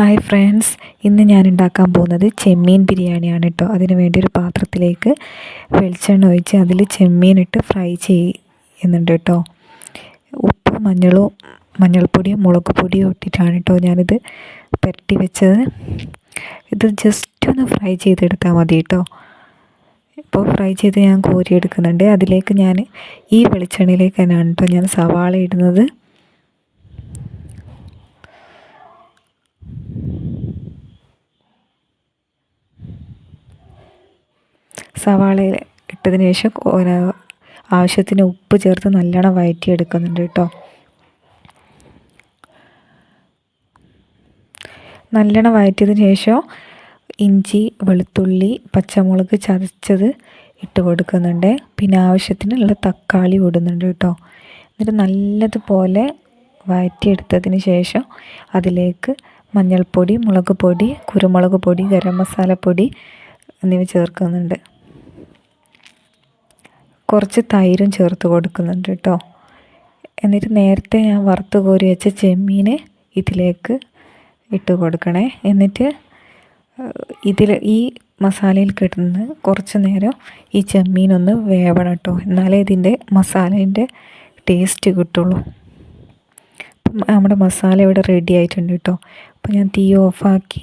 Hi friends ഇന്ന് ഞാൻ ഉണ്ടാക്കാൻ പോകുന്നത് ചെമ്മീൻ ബിരിയാണിയാണ് കേട്ടോ അതിന് വേണ്ടി ഒരു പാത്രത്തിലേക്ക് വെളിച്ചെണ്ണ ഒഴിച്ച് അതിൽ ചെമ്മീൻ ഇട്ട് ഫ്രൈ ചെയ്യുന്നുണ്ട് കേട്ടോ ഉപ്പും മഞ്ഞളും മഞ്ഞൾപ്പൊടിയും മുളക് പൊടിയും ഇട്ടിട്ടാണ് കേട്ടോ ഞാനിത് പുരട്ടി വെച്ചത്. ഇത് ജസ്റ്റ് ഒന്ന് ഫ്രൈ ചെയ്തെടുത്താൽ മതി കേട്ടോ ഇപ്പോൾ ഫ്രൈ ചെയ്ത് ഞാൻ കോരിയെടുക്കുന്നുണ്ട്. അതിലേക്ക് ഞാൻ ഈ വെളിച്ചെണ്ണയിലേക്ക് തന്നെയാണ് കേട്ടോ ഞാൻ സവാള ഇടുന്നത്. സവാള ഇട്ടതിന് ശേഷം ആവശ്യത്തിന് ഉപ്പ് ചേർത്ത് നല്ലോണം വഴറ്റിയെടുക്കുന്നുണ്ട് കേട്ടോ. നല്ലോണം വഴറ്റിയതിന് ശേഷം ഇഞ്ചി വെളുത്തുള്ളി പച്ചമുളക് ചതച്ചത് ഇട്ട് കൊടുക്കുന്നുണ്ട്. പിന്നെ ആവശ്യത്തിനുള്ള തക്കാളി ഇടുന്നുണ്ട് കേട്ടോ. എന്നിട്ട് നല്ലതുപോലെ വഴറ്റിയെടുത്തതിന് ശേഷം അതിലേക്ക് മഞ്ഞൾപ്പൊടി മുളക് പൊടി കുരുമുളക് പൊടി ഗരം മസാലപ്പൊടി എന്നിവ ചേർക്കുന്നുണ്ട്. കുറച്ച് തൈരും ചേർത്ത് കൊടുക്കുന്നുണ്ട് കേട്ടോ. എന്നിട്ട് നേരത്തെ ഞാൻ വറുത്ത് കോരി വെച്ച ചെമ്മീൻ ഇതിലേക്ക് ഇട്ട് കൊടുക്കണേ. എന്നിട്ട് ഇതിൽ ഈ മസാലയിൽ കിട്ടുന്ന കുറച്ച് നേരം ഈ ചെമ്മീനൊന്ന് വേവണം കേട്ടോ. എന്നാലേ ഇതിന്റെ മസാലേന്റെ ടേസ്റ്റ് കിട്ടുള്ളൂ. അപ്പം നമ്മുടെ മസാല ഇവിടെ റെഡി ആയിട്ടുണ്ട് കേട്ടോ. അപ്പോൾ ഞാൻ തീ ഓഫാക്കി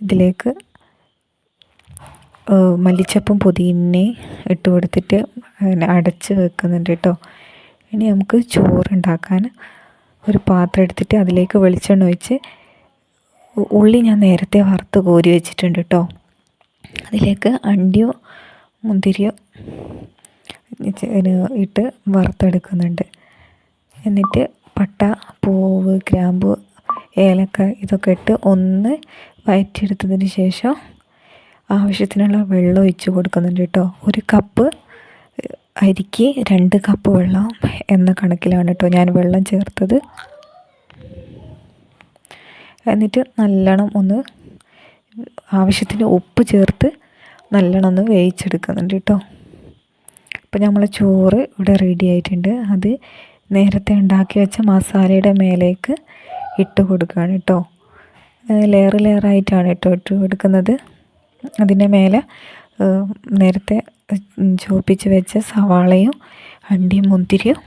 ഇതിലേക്ക് മല്ലിച്ചപ്പും പുതിനയും ഇട്ട് കൊടുത്തിട്ട് അടച്ച് വെക്കുന്നുണ്ട് കേട്ടോ. ഇനി നമുക്ക് ചോറുണ്ടാക്കാൻ ഒരു പാത്രം എടുത്തിട്ട് അതിലേക്ക് വെളിച്ചെണ്ണ ഒഴിച്ച് ഉള്ളി ഞാൻ നേരത്തെ വറുത്ത് കോരി വെച്ചിട്ടുണ്ട് കേട്ടോ. അതിലേക്ക് അണ്ടിയോ മുന്തിരിയോ ഇട്ട് വറുത്തെടുക്കുന്നുണ്ട്. എന്നിട്ട് പട്ട പൂവ് ഗ്രാമ്പു ഏലക്ക ഇതൊക്കെ ഇട്ട് ഒന്ന് വയറ്റിയെടുത്തതിന് ശേഷം ആവശ്യത്തിനുള്ള വെള്ളം ഒഴിച്ച് കൊടുക്കുന്നുണ്ട് കേട്ടോ. ഒരു കപ്പ് അരിക്ക് രണ്ട് കപ്പ് വെള്ളം എന്ന കണക്കിലാണ് കേട്ടോ ഞാൻ വെള്ളം ചേർത്തത്. എന്നിട്ട് നല്ലോണം ഒന്ന് ആവശ്യത്തിന് ഉപ്പ് ചേർത്ത് നല്ലോണം ഒന്ന് വേവിച്ചെടുക്കുന്നുണ്ട് കേട്ടോ. അപ്പോൾ നമ്മളെ ചോറ് ഇവിടെ റെഡി ആയിട്ടുണ്ട്. അത് നേരത്തെ ഉണ്ടാക്കി വെച്ച മസാലയുടെ മേലേക്ക് ഇട്ട് കൊടുക്കുകയാണ് കേട്ടോ. ലെയർ ലെയറായിട്ടാണ് കേട്ടോ ഇട്ട് കൊടുക്കുന്നത്. അതിന്റെ മേലെ നേരത്തെ ചോപ്പിച്ച് വെച്ച സവാളയും അണ്ടിയും മുന്തിരിയും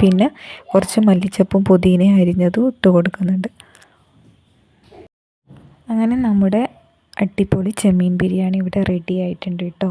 പിന്നെ കുറച്ച് മല്ലിച്ചപ്പും പുതിനയും അരിഞ്ഞതും ഇട്ട് കൊടുക്കുന്നുണ്ട്. അങ്ങനെ നമ്മുടെ അടിപൊളി ചെമ്മീൻ ബിരിയാണി ഇവിടെ റെഡി ആയിട്ടുണ്ട് കേട്ടോ.